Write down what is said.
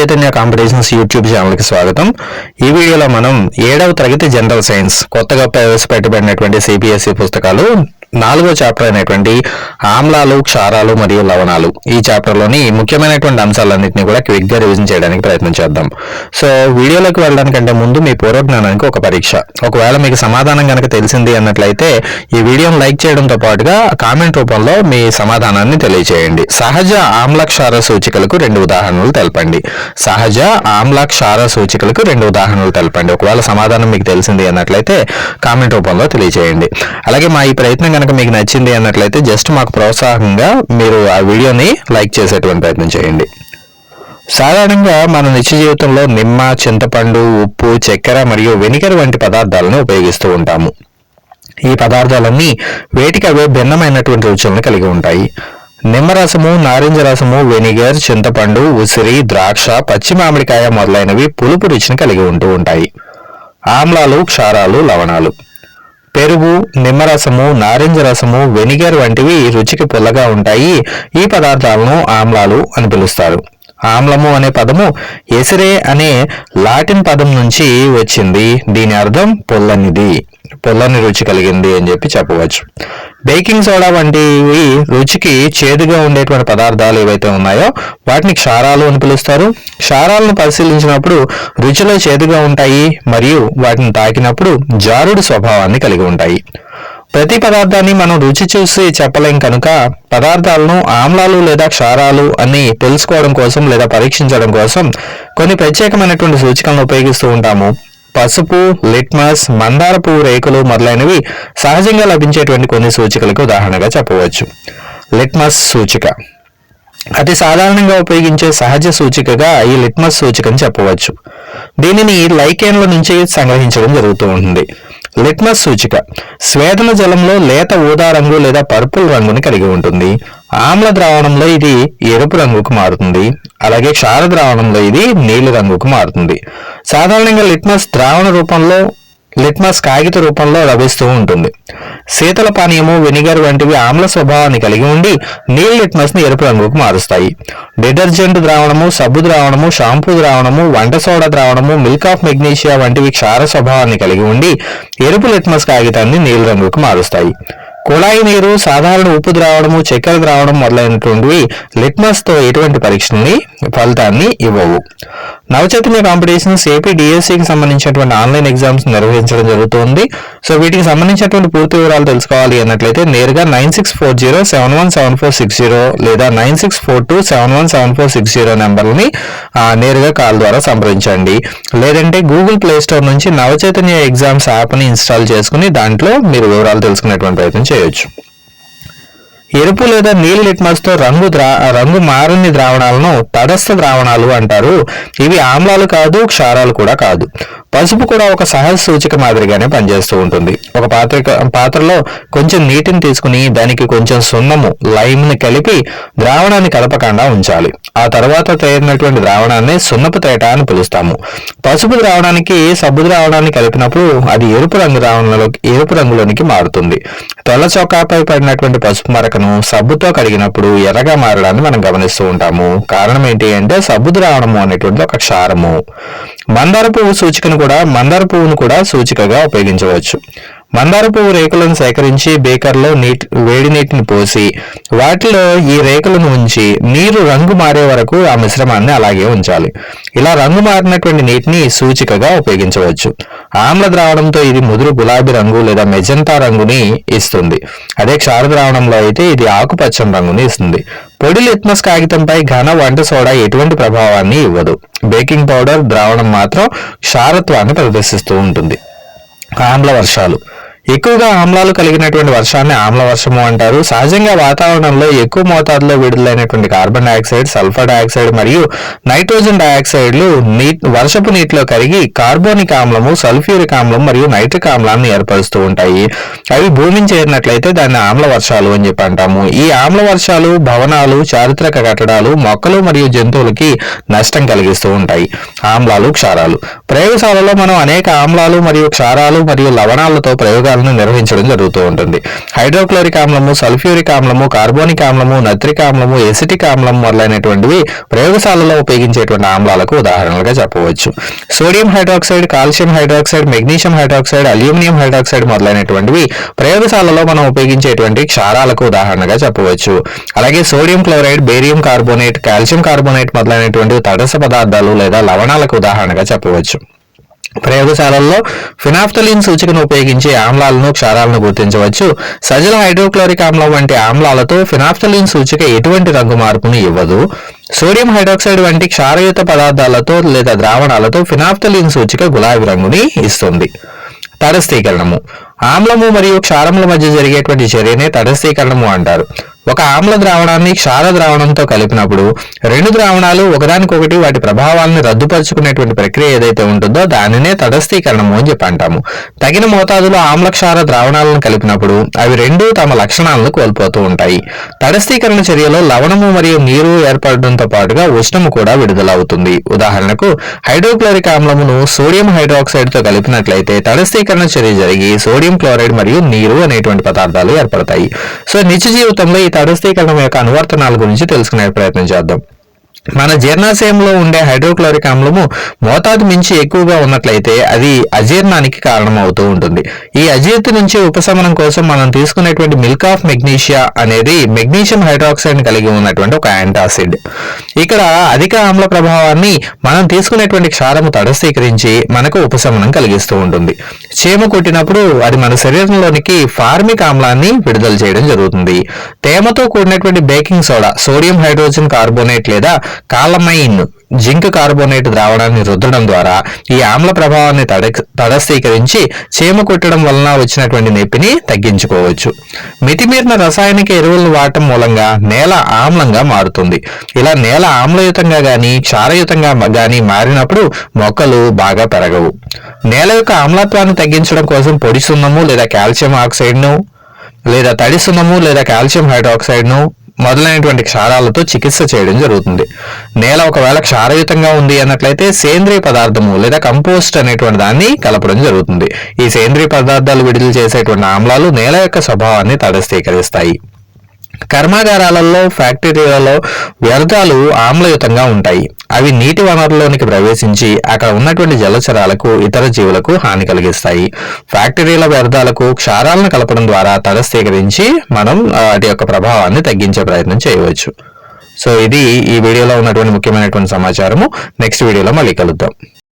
Chaitanya competitions YouTube ఛానల్కి స్వాగతం. ఈ వీడియోలో మనం ఏడవ తరగతి జనరల్ సైన్స్ కొత్తగా ప్రవేశపెట్టబడినటువంటి సిబిఎస్ఈ పుస్తకాలు నాలుగో చాప్టర్ అయినటువంటి ఆమ్లాలు క్షారాలు మరియు లవణాలు. ఈ చాప్టర్లోని ముఖ్యమైనటువంటి అంశాలన్నింటినీ కూడా క్విక్గా రివిజన్ చేయడానికి ప్రయత్నం చేద్దాం. సో వీడియోలోకి వెళ్ళడానికంటే ముందు మీ పూర్వజ్ఞానానికి ఒక పరీక్ష. ఒకవేళ మీకు సమాధానం కనుక తెలిసింది అన్నట్లయితే ఈ వీడియోను లైక్ చేయడంతో పాటుగా కామెంట్ రూపంలో మీ సమాధానాన్ని తెలియజేయండి సహజ ఆమ్లక్షార సూచికలకు రెండు ఉదాహరణలు తెలపండి. సహజ ఆమ్లక్షార సూచికలకు రెండు ఉదాహరణలు తెలపండి. ఒకవేళ సమాధానం మీకు తెలిసింది అన్నట్లయితే కామెంట్ రూపంలో తెలియజేయండి అలాగే మా ఈ ప్రయత్నం కనుక మీకు నచ్చింది అన్నట్లయితే జస్ట్ మాకు ప్రోత్సాహంగా మీరు ఆ వీడియోని లైక్ చేసేటువంటి ప్రయత్నం చేయండి. సాధారణంగా మన నిత్య జీవితంలో నిమ్మ చింతపండు ఉప్పు చక్కెర మరియు వెనిగర్ వంటి పదార్థాలను ఉపయోగిస్తూ ఉంటాము. ఈ పదార్థాలన్నీ వేటికవే భిన్నమైనటువంటి రుచులను కలిగి ఉంటాయి. నిమ్మరసము నారింజ రసము వెనిగర్ చింతపండు ఉసిరి ద్రాక్ష పచ్చి మామిడికాయ మొదలైనవి పులుపు రుచిని కలిగి ఉంటూ ఉంటాయి. ఆమ్లాలు క్షారాలు లవణాలు. పెరుగు నిమ్మరసము నారింజ రసము వెనిగర్ వంటివి రుచికి పుల్లగా ఉంటాయి. ఈ పదార్థాలను ఆమ్లాలు అని పిలుస్తారు. ఆమ్లము అనే పదము ఎసిరే అనే లాటిన్ పదం నుంచి వచ్చింది. దీని అర్థం పొల్లనిది పొల్లని రుచి కలిగింది అని చెప్పి చెప్పవచ్చు. బేకింగ్ సోడా వంటివి రుచికి చేదుగా ఉండేటువంటి పదార్థాలు ఏవైతే ఉన్నాయో వాటిని క్షారాలు అని పిలుస్తారు. క్షారాలను పరిశీలించినప్పుడు రుచిలో చేదుగా ఉంటాయి మరియు వాటిని తాకినప్పుడు జారుడు స్వభావాన్ని కలిగి ఉంటాయి. ప్రతి పదార్థాన్ని మనం రుచి చూసి చెప్పలేం కనుక పదార్థాలను ఆమ్లాలు లేదా క్షారాలు అని తెలుసుకోవడం కోసం లేదా పరీక్షించడం కోసం కొన్ని ప్రత్యేకమైనటువంటి సూచికలను ఉపయోగిస్తూ ఉంటాము. పసుపు లిట్మస్ మందార పువ్వు రేకులు మొదలైనవి సహజంగా లభించేటువంటి కొన్ని సూచికలకు ఉదాహరణగా చెప్పవచ్చు. లిట్మస్ సూచిక. అతి సాధారణంగా ఉపయోగించే సహజ సూచికగా ఈ లిట్మస్ సూచికని చెప్పవచ్చు. దీనిని లైకేన్ల నుంచి సంగ్రహించడం జరుగుతూ ఉంటుంది. లిట్మస్ సూచిక. స్వేదన జలంలో లేత ఊదా రంగు లేదా పర్పుల్ రంగుని కలిగి ఉంటుంది. ఆమ్ల ద్రావణంలో ఇది ఎరుపు రంగుకు మారుతుంది. అలాగే క్షార ద్రావణంలో ఇది నీలి రంగుకు మారుతుంది. సాధారణంగా లిట్మస్ ద్రావణ రూపంలో లిట్మస్ కాగిత రూపంలో లభిస్తూ ఉంటుంది. శీతల పానీయము వెనిగర్ వంటివి ఆమ్ల స్వభావాన్ని కలిగి ఉండి నీల్ లిట్మస్ని ఎరుపు రంగుకు మారుస్తాయి. డిటర్జెంట్ ద్రావణము సబ్బు ద్రావణము షాంపూ ద్రావణము వంట సోడా ద్రావణము మిల్క్ ఆఫ్ మెగ్నీషియా వంటివి క్షార స్వభావాన్ని కలిగి ఉండి ఎరుపు లిట్మస్ కాగితాన్ని నీలి రంగుకు మారుస్తాయి. కుళాయి నీరు సాధారణ ఉప్పు ద్రావణము చక్కెర ద్రావణం మొదలైనటువంటివి లిట్మస్తో ఎటువంటి పరీక్షని ఫలితాన్ని ఇవ్వవు. నవచైతన్య కాంపిటీషన్స్ ఏపీ డిఎస్సికి సంబంధించినటువంటి ఆన్లైన్ ఎగ్జామ్స్ నిర్వహించడం జరుగుతుంది. సో వీటికి సంబంధించినటువంటి పూర్తి వివరాలు తెలుసుకోవాలి అన్నట్లయితే నేరుగా nine six four zero seven one seven four six zero లేదా nine six four two seven one seven four six zero నెంబర్ని నేరుగా కాల్ ద్వారా సంప్రదించండి. లేదంటే గూగుల్ ప్లే స్టోర్ నుంచి నవచైతన్య ఎగ్జామ్స్ యాప్ని ఇన్స్టాల్ చేసుకుని దాంట్లో మీరు వివరాలు తెలుసుకునేటువంటి ప్రయత్నం చేయొచ్చు. ఎరుపు లేదా నీలి లిట్మస్తో రంగు ద్రా రంగు మారని ద్రావణాలను తటస్థ ద్రావణాలు అంటారు. ఇవి ఆమ్లాలు కాదు క్షారాలు కూడా కాదు. పసుపు కూడా ఒక సహజ సూచిక మాదిరిగానే పనిచేస్తూ ఉంటుంది. ఒక పాత్ర పాత్రలో కొంచెం నీటిని తీసుకుని దానికి కొంచెం సున్నము లైమ్ని కలిపి ద్రావణాన్ని కలపకుండా ఉంచాలి. ఆ తర్వాత తయారైనటువంటి ద్రావణాన్ని సున్నపు తేట అని పిలుస్తాము. పసుపు ద్రావణానికి సబ్బు ద్రావణాన్ని కలిపినప్పుడు అది ఎరుపు రంగు ద్రావణంలోకి ఎరుపు రంగులోనికి మారుతుంది. తెల్ల చొక్కాపై పడినటువంటి పసుపు మరకను సబ్బుతో కడిగినప్పుడు ఎర్రగా మారడాన్ని మనం గమనిస్తూ ఉంటాము. కారణం ఏంటి అంటే సబ్బు ద్రావణము అనేటువంటి ఒక క్షారము. మందార పువ్వు సూచికను కూడా మందార పువ్వును కూడా సూచికగా ఉపయోగించవచ్చు. మందార పువ్వు రేకులను సేకరించి బేకర్లో నీటి వేడి నీటిని పోసి వాటిలో ఈ రేకులను ఉంచి నీరు రంగు మారే వరకు ఆ మిశ్రమాన్ని అలాగే ఉంచాలి. ఇలా రంగు మారినటువంటి నీటిని సూచికగా ఉపయోగించవచ్చు. ఆమ్ల ద్రావణంతో ఇది ముదురు గులాబీ రంగు లేదా మెజంతా రంగుని ఇస్తుంది. అదే క్షార ద్రావణంలో అయితే ఇది ఆకుపచ్చని రంగుని ఇస్తుంది. పొడి లిట్మస్ కాగితంపై ఘన వంట సోడా ఎటువంటి ప్రభావాన్ని ఇవ్వదు. బేకింగ్ పౌడర్ ద్రావణం మాత్రం క్షారత్వాన్ని ప్రదర్శిస్తూ ఉంటుంది. ఆమ్ల వర్షాలు. ఎక్కువగా ఆమ్లాలు కలిగినటువంటి వర్షాన్ని ఆమ్ల వర్షము అంటారు. సహజంగా వాతావరణంలో ఎక్కువ మోతాదులో విడుదలైనటువంటి కార్బన్ డైఆక్సైడ్ సల్ఫర్ డైఆక్సైడ్ మరియు నైట్రోజన్ డైఆక్సైడ్లు నీ వర్షపు నీటిలో కరిగి కార్బోనిక్ ఆమ్లము సల్ఫ్యూరిక్ ఆమ్లం మరియు నైట్రిక్ ఆమ్లాన్ని ఏర్పరుస్తూ ఉంటాయి. అవి భూమిని చేరినట్లయితే దాన్ని ఆమ్ల వర్షాలు అని చెప్పి అంటాము. ఈ ఆమ్ల వర్షాలు భవనాలు చారిత్రక కట్టడాలు మొక్కలు మరియు జంతువులకి నష్టం కలిగిస్తూ ఉంటాయి. ఆమ్లాలు క్షారాలు. ప్రయోగశాలలో మనం అనేక ఆమ్లాలు మరియు క్షారాలు మరియు లవణాలతో ప్రయోగాలు ప్రయోగాలను నిర్వహించడం జరుగుతూ ఉంటుంది. హైడ్రోక్లోరిక్ ఆమ్లము సల్ఫ్యూరిక్ ఆమ్లము కార్బోనిక్ ఆమ్లము నత్రిక్ ఆమ్లము ఎసిటిక్ ఆమ్లం మొదలైనటువంటివి ప్రయోగశాలలో ఉపయోగించేటువంటి ఆమ్లాలకు ఉదాహరణలుగా చెప్పవచ్చు. Sodium hydroxide calcium hydroxide magnesium hydroxide aluminium hydroxide మొదలైనటువంటివి ప్రయోగశాలలో మనం ఉపయోగించేటువంటి క్షారాలకు ఉదాహరణగా చెప్పవచ్చు. అలాగే sodium chloride barium carbonate calcium carbonate మొదలైనటువంటి తటస్థ పదార్థాలు లేదా లవణాలకు ఉదాహరణగా చెప్పవచ్చు. ప్రయోగశాలల్లో ఫినాఫ్థలిన్ సూచికను ఉపయోగించి ఆమ్లాలను క్షారాలను గుర్తించవచ్చు. సజల హైడ్రోక్లోరిక్ ఆమ్లం వంటి ఆమ్లాలతో ఫినాఫ్థలిన్ సూచిక ఎటువంటి రంగు మార్పును ఇవ్వదు. సోడియం హైడ్రాక్సైడ్ వంటి క్షారయుత పదార్థాలతో లేదా ద్రావణాలతో ఫినాఫ్థలిన్ సూచిక గులాబీ రంగుని ఇస్తుంది. తటస్థీకరణము. ఆమ్లము మరియు క్షారముల మధ్య జరిగేటువంటి చర్యనే తటస్థీకరణము అంటారు. ఒక ఆమ్ల ద్రావణాన్ని క్షార ద్రావణంతో కలిపినప్పుడు రెండు ద్రావణాలు ఒకదానికొకటి వాటి ప్రభావాలను రద్దుపరుచుకునేటువంటి ప్రక్రియ ఏదైతే ఉంటుందో దానినే తటస్థీకరణము అని చెప్పి అంటాము. తగిన మోతాదులో ఆమ్ల క్షార ద్రావణాలను కలిపినప్పుడు అవి రెండు తమ లక్షణాలను కోల్పోతూ ఉంటాయి. తటస్థీకరణ చర్యలో లవణము మరియు నీరు ఏర్పడడంతో పాటుగా ఉష్ణము కూడా విడుదలవుతుంది. ఉదాహరణకు హైడ్రోక్లోరిక్ ఆమ్లమును సోడియం హైడ్రాక్సైడ్తో కలిపినట్లయితే తటస్థీకరణ చర్య జరిగి సోడియం క్లోరైడ్ మరియు నీరు అనేటువంటి పదార్థాలు ఏర్పడతాయి. సో నిత్య జీవితంలో తడుస్తీకరణం యొక్క అనువర్తనాల గురించి తెలుసుకునే ప్రయత్నం చేద్దాం. మన జీర్ణాశయంలో ఉండే హైడ్రోక్లోరిక్ ఆమ్లము మోతాదు మించి ఎక్కువగా ఉన్నట్లయితే అది అజీర్ణానికి కారణమవుతూ ఉంటుంది. ఈ అజీర్తి నుంచి ఉపశమనం కోసం మనం తీసుకునేటువంటి మిల్క్ ఆఫ్ మెగ్నీషియా అనేది మెగ్నీషియం హైడ్రాక్సైడ్ కలిగి ఉన్నటువంటి ఒక యాంటాసిడ్. ఇక్కడ అధిక ఆమ్ల ప్రభావాన్ని మనం తీసుకునేటువంటి క్షారము తటస్థీకరించి మనకు ఉపశమనం కలిగిస్తూ ఉంటుంది. చీమ కొట్టినప్పుడు అది మన శరీరంలోనికి ఫార్మిక్ ఆమ్లాన్ని విడుదల చేయడం జరుగుతుంది. తేమతో కూడినటువంటి baking soda sodium hydrogen carbonate లేదా కాలమైన్ జింక్ కార్బోనేట్ ద్రావణాన్ని రుద్దడం ద్వారా ఈ ఆమ్ల ప్రభావాన్ని తడ తటస్థీకరించి చీమ కొట్టడం వలన వచ్చినటువంటి నొప్పిని తగ్గించుకోవచ్చు. మితిమీరిన రసాయనిక ఎరువులను వాడటం మూలంగా నేల ఆమ్లంగా మారుతుంది. ఇలా నేల ఆమ్లయుతంగా కానీ క్షారయుతంగా కానీ మారినప్పుడు మొక్కలు బాగా పెరగవు. నేల యొక్క ఆమ్లత్వాన్ని తగ్గించడం కోసం పొడి సున్నము లేదా కాల్షియం ఆక్సైడ్ను లేదా తడి సున్నము లేదా కాల్షియం హైడ్రాక్సైడ్ను మొదలైనటువంటి క్షారాలతో చికిత్స చేయడం జరుగుతుంది. నేల ఒకవేళ క్షారయుతంగా ఉంది అన్నట్లయితే సేంద్రియ పదార్థము లేదా కంపోస్ట్ అనేటువంటి దాన్ని కలపడం జరుగుతుంది. ఈ సేంద్రియ పదార్థాలు విడుదల చేసేటువంటి ఆమ్లాలు నేల యొక్క స్వభావాన్ని తటస్థీకరిస్తాయి. కర్మాగారాలలో ఫ్యాక్టరీలలో వ్యర్థాలు ఆమ్లయుతంగా ఉంటాయి. అవి నీటి వనరులోనికి ప్రవేశించి అక్కడ ఉన్నటువంటి జలచరాలకు ఇతర జీవులకు హాని కలిగిస్తాయి. ఫ్యాక్టరీల వ్యర్థాలకు క్షారాలను కలపడం ద్వారా తటస్థీకరించి మనం వాటి యొక్క ప్రభావాన్ని తగ్గించే ప్రయత్నం చేయవచ్చు. సో ఇది ఈ వీడియోలో ఉన్నటువంటి ముఖ్యమైనటువంటి సమాచారము. నెక్స్ట్ వీడియోలో మళ్ళీ కలుద్దాం.